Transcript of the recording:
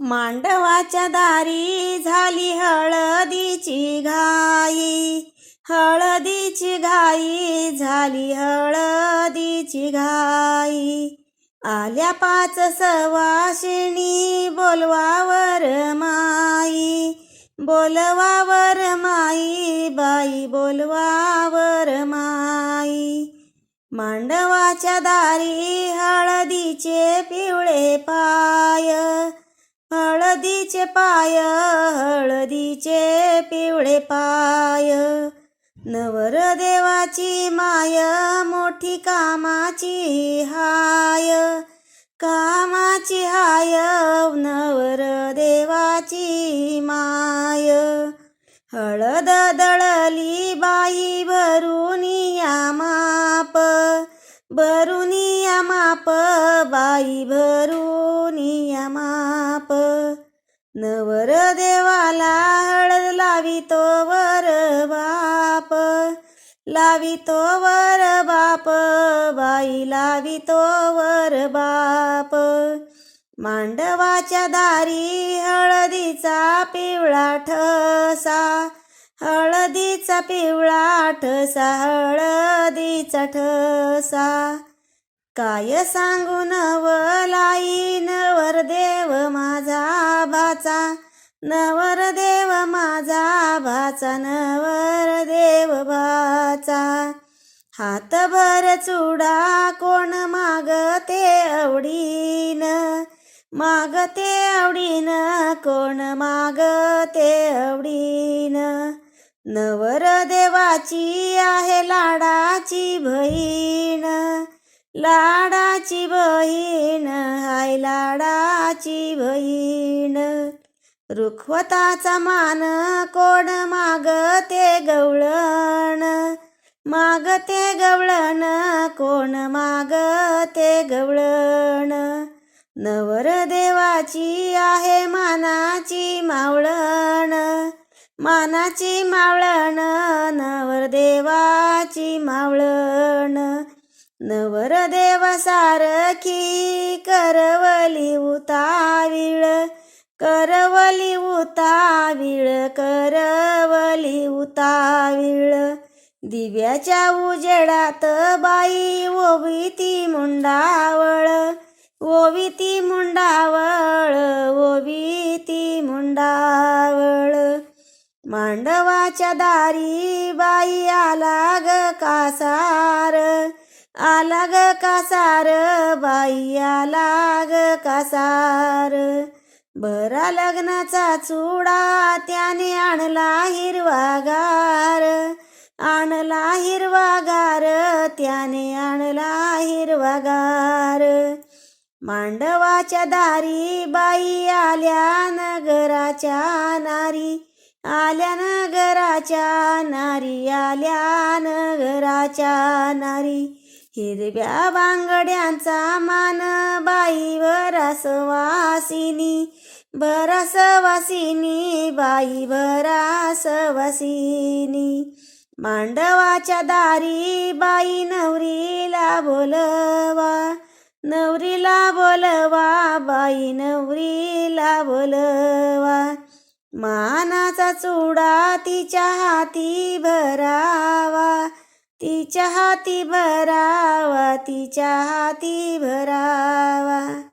मांडवाच्या दारी झाली हळदीची घाई. हळदीची घाई झाली हळदीची घाई. आल्या पाच सवाशिणी बोलवावर माई. बोलवावर माई बाई बोलवावर माई. मांडवाच्या दारी हळदीचे पिवळे पाय. हळदीचे पाय हळदीचे पिवळे पाय. नवरदेवाची माय मोठी कामाची हाय. कामाची हाय नवरदेवाची माय. हळद दळली बाई भरुनिया माप भरून माप बाई भरुनिया माप. नवर देवाला हळद लावितो वर बाप. लावितो वर बाप बाई लावितो वर बाप. मांडवाच्या दारी हळदीचा पिवळा ठसा हळदीचा पिवळा ठसा हळदीचा ठसा. काय सांगू नवलाईन नवरदेव माझा भाचा नवरदेव भाचा. हातभर चुडा कोण मागते आवडीन? मागते आवडीन कोण मागते आवडीन? नवरदेवाची आहे लाडाची बहीण. लाडाची बहीण हाय लाडाची बहीण. रुखवताचा मान कोण मागते गवळण? मागते गवळण कोण मागते गवळण? नवरदेवाची आहे मानाची मावळण. मानाची मावळण नवरदेवाची मावळण. नवरदेव सारखी करवली उता उताविळ करवली उताविळ. दिव्याच्या उजेडात बाई ओवी ती मुंडावळ. ओवी ती मुंडावळ ओवी ती मुंडावळ. मांडवाच्या दारी बाई आला ग कासार. आला ग कासार बाई आला ग कासार. बरा लग्नाचा चुडा त्याने आणला हिरवागार. आणला हिरवागार त्याने आणला हिरवागार. मांडवाच्या दारी बाई आल्या नगराच्या नारी आल्या नगराच्या नारी आल्या नगराच्या नारी. हिरव्या बांगड्यांचा मान बाई बरास वासिनी बाई भरासवासिनी मांडवाच्या दारी बाई नवरीला बोलवा नवरीला बोलवा बाई नवरीला बोलवा. मानाचा चुडा तिच्या हाती भरा तिच्या हाती भरावा तिच्या हाती भरावा.